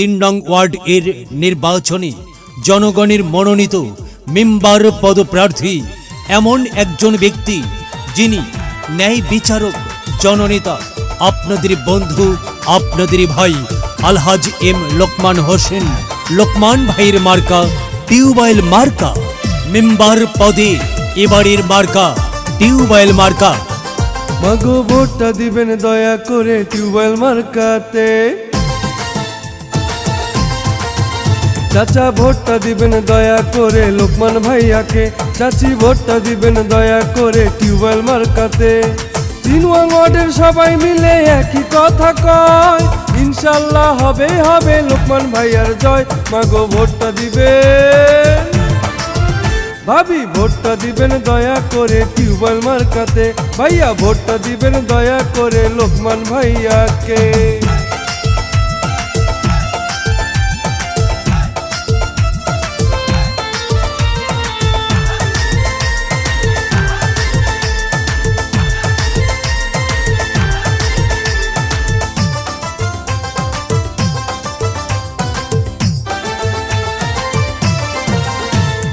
তিন নং ওয়ার্ড এর নির্বাচনে জনগণের মনোনীত মেম্বার পদপ্রার্থী এমন একজন ব্যক্তি যিনি ন্যায় বিচারক জননেতা, আপনাদের বন্ধু, আপনাদের ভাই আলহাজ এম লোকমান হোসেন, লোকমান ভাইয়ের মার্কা, টিউবওয়েল মার্কা, মেম্বার পদে এবারের মার্কা, টিউবওয়েল মার্কা। মাগো ভোটটা দিবেন দয়া করে টিউবওয়েল মার্কাতে। চাচা ভোটটা দিবেন দয়া করে লোকমান ভাইয়াকে। চাচি ভোটটা দিবেন দয়া করে টিউবওয়েল মার্কাতে। তিন ওয়ার্ডের সবাই মিলে একই কথা কয়। ইনশাল্লাহ হবে হবে লোকমান ভাইয়ার জয়। মাগো ভোটটা দিবেন। ভাবি, ভোটটা দিবেন দয়া করে টিউবওয়েল মার্কাতে। ভাইয়া, ভোটটা দিবেন দয়া করে লোকমান ভাইয়াকে।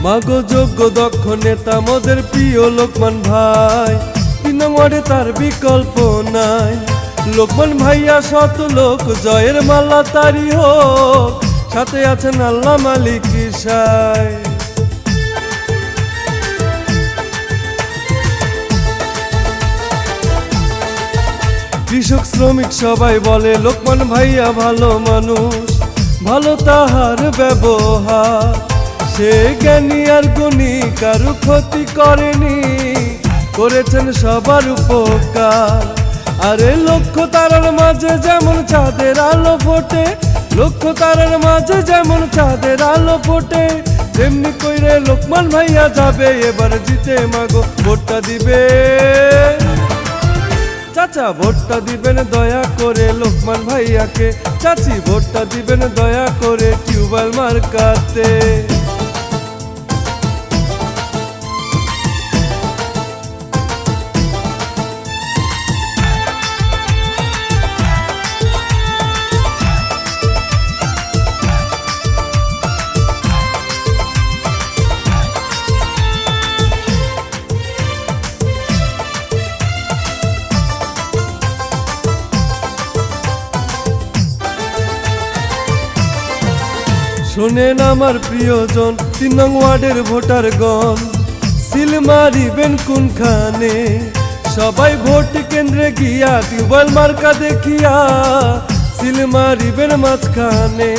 মাগো যোগ্য দক্ষ নেতা, মোদের প্রিয় লোকমান ভাই। তিন নম্বরে তার বিকল্প নাই। লোকমান ভাইয়া শত লোক, জয়ের মাল্লা তারি হোক। সাথে আছেন আল্লাহ মালিক সাই কৃষক, শ্রমিক সবাই বলে, লোকমান ভাইয়া ভালো মানুষ, ভালো তাহার ব্যবহার। সে জ্ঞানী আর গুণী, কারু ক্ষতি করেনি। করেছেন সবার উপকার। আরে লক্ষ্য তারার মাঝে যেমন চাঁদের আলো ফোটে, লক্ষ্য তারার মাঝে যেমন চাঁদের আলো ফোটে, তেমনি কইরে লোকমান ভাইয়া যাবে, এবার জিতে মাগো ভোটটা দিবে। চাচা, ভোটটা দিবেন দয়া করে লোকমান ভাইয়াকে। চাচি, ভোটটা দিবেন দয়া করে টিউবওয়েল মার্কাতে। শোনেন আমার প্রিয়জন তিন নং ওয়ার্ডের ভোটার গণ সিল মারিবেন কোনখানে? সবাই ভোট কেন্দ্রে গিয়া টিউবওয়েল মার্কা দেখিয়া সিল মারিবেন মাঝখানে।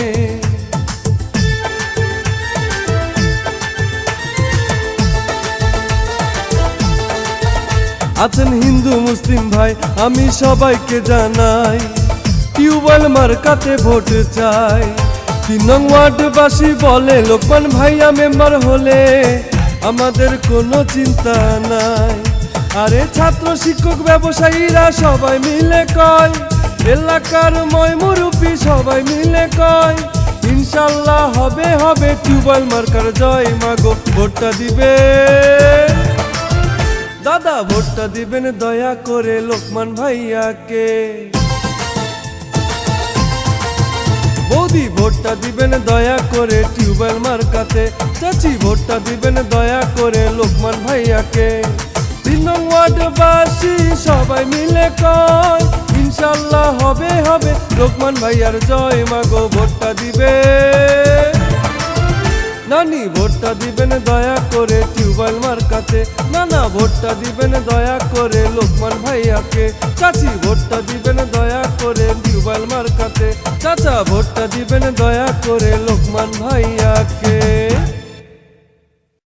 আছেন হিন্দু, মুসলিম ভাই, আমি সবাইকে জানাই, টিউবওয়েল মার্কাতে ভোট চাই। তিন নং ওয়ার্ডবাসী বলে, লোকমান ভাইয়া মেম্বার হলে আমাদের কোনো চিন্তা নাই। আরে ছাত্র, শিক্ষক, ব্যবসায়ীরা সবাই মিলে কয়, এলাকার ময় মুরুপি সবাই মিলে কয়, ইনশাল্লাহ হবে হবে টিউবওয়েল মার্কার জয় মাগো, ভোটটা দিবে। দাদা, ভোটটা দিবেন দয়া করে লোকমান ভাইয়াকে। বৌদি, ভোটটা দিবেন দয়া করে টিউবওয়েল মার্কাতে। চাচি, ভোটটা দিবেন দয়া করে লোকমান ভাইয়াকে। তিন নং ওয়ার্ডবাসী সবাই মিলে কয় ইনশাল্লাহ হবে হবে। লোকমান ভাইয়ার জয়, মাগো, ভোটটা দিবে। নানি, ভোটটা দিবেন দয়া করে টিউবওয়েল মার্কাতে। নানা, ভোটটা দিবেন দয়া করে লোকমান ভাইয়াকে। চাচি, ভোটটা দিবেন দয়া করে টিউবওয়েল মার্কাতে চাচা ভোটটা দিবেন দয়া করে লোকমান ভাইয়াকে।